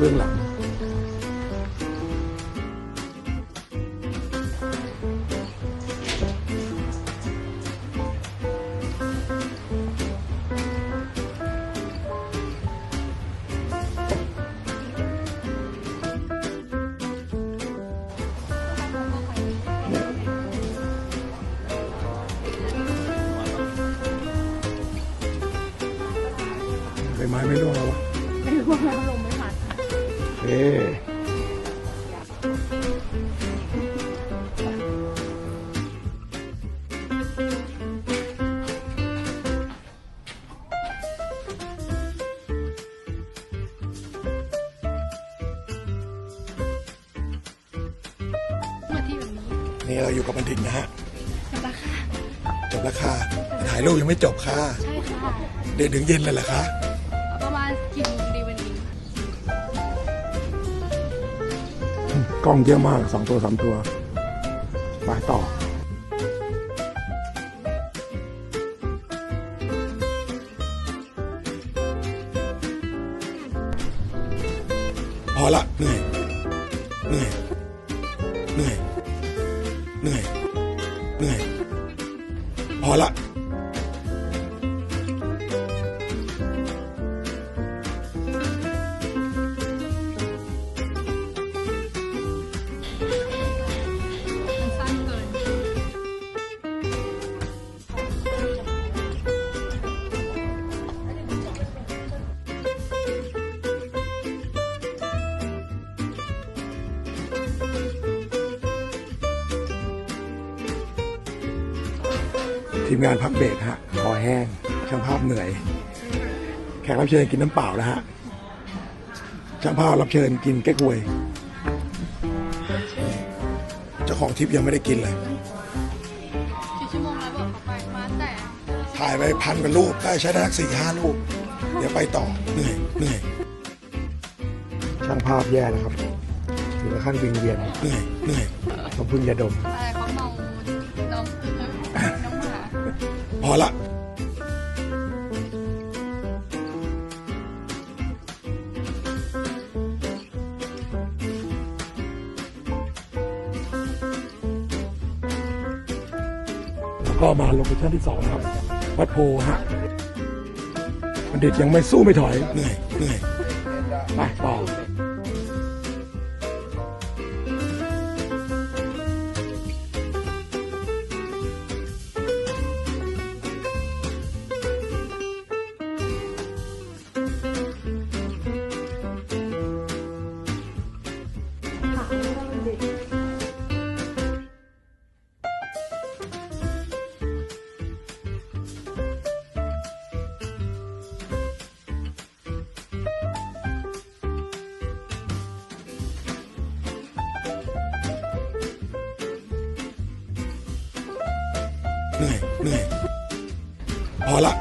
บื้องหลังใบไม้ไนี้นี่เราอยู่กับบัณฑิตนะฮะกับราคาจบราคาถ่ายรูปยังไม่จบค่ะ ใช่ค่ะ เดินถึงเย็นเลยเหรอคะประ กล้องเยอะมากสองตัวสามตัวไปต่อพอละเหนื่อยเหนื่อยเหนื่อยเหนื่อยเหนื่อยพอละ ทีมงานพักเบรกฮะคอแห้งช่างภาพเหนื่อย แขกรับเชิญกินน้ำเปล่าแล้วฮะช่างภาพรับเชิญกินแก้กวยเจ้าของทริปยังไม่ได้กินเลย กี่ชั่วโมงแล้วบอกเขาไปมาแต่ถ่ายไปพันกว่ารูปได้ใช้ได้สักสี่ห้ารูป เดี๋ยวไปต่อเหนื่อยเหนื่อยช่างภาพแย่แล้วครับถึงขั้นวิงเวียนเหนื่อยเหนื่อยต้องพึ่งยาดม อะไรเขา พอละก็มาโลเคชั่นที่สองนะครับ วัดโพฮะบัณฑิตยังไม่สู้ไม่ถอยเหนื่อยเหนื่อยไปต่อ เหนื่อยเหนื่อยพอละ